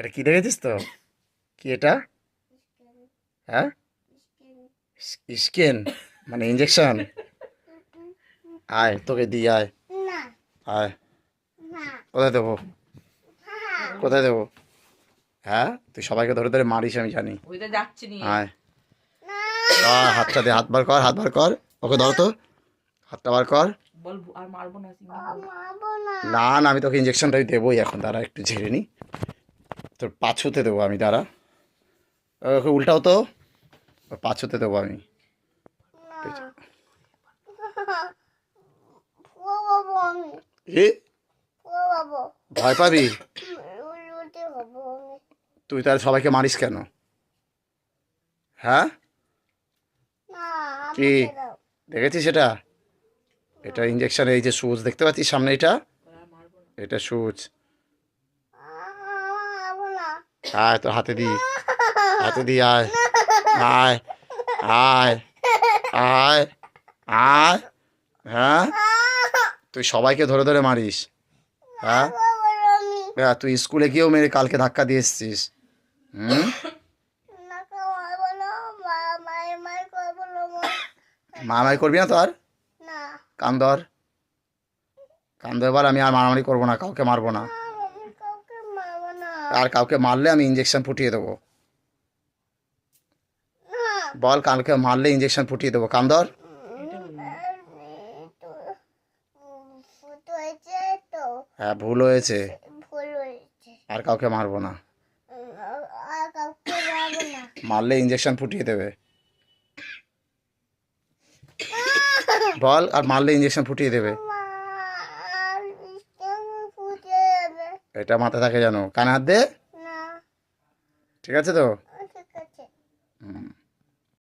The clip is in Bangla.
এটা কি দেখেছিস তো? কি এটা? হ্যাঁ? স্কেন। মানে ইঞ্জেকশন আয় তোকে দিই আয়। আয়। কোথায় দেবো? কোথায় দেবো? হ্যাঁ? তুই সবাইকে ধরে ধরে মারিস আমি জানি। আয়, হাতটা দে হাত বার কর হাত বার কর। ওকে ধরো তো। হাতটা বার কর। বল আর মারবো না না। না না আমি তোকে ইঞ্জেকশনটা দেবোই এখন। দাঁড়া একটু ঝেড়ে নি। তোর পাঁচ পাছুতে দেবো আমি, দাঁড়া। ওকে উল্টাও তো। ওর পাছুতে দেবো আমি। ভয় পাবি? তুই তাহলে সবাইকে মারিস কেন? হ্যাঁ? কি? দেখেছিস এটা? এটা ইঞ্জেকশন এই যে সুচ, দেখতে পাচ্ছিস সামনে এটা? এটা সুচ। আয় তোর হাতে দি হাতে দি আয় আয় আয় আয় আয় হ্যাঁ তুই সবাইকে ধরে ধরে মারিস। হ্যাঁ? হ্যাঁ তুই স্কুলে গিয়েও মেরে কালকে ধাক্কা দিয়ে এসছিস। হুম। মারামারি করবি না তো আর কান ধর কান ধর এবার আমি আর মারামারি করব না কাউকে মারবো না আমি কাউকে মারবো না আর কাউকে মারলে আমি ইঞ্জেকশন ফুটিয়ে দেবো। বল কালকে মারলে ইঞ্জেকশন ফুটিয়ে দেবো। কান ধর ফুটো হয়েছে তো হ্যাঁ ভুল হয়েছে। আর কাউকে মারবো না। মারলে ইঞ্জেকশন ফুটিয়ে দেবে। বল, আর মারলে ইঞ্জেকশন ফুটিয়ে দেবে। এটা মাথা থাকে জানো কানা হাত দে। ঠিক আছে তো? ঠিক আছে। হুম।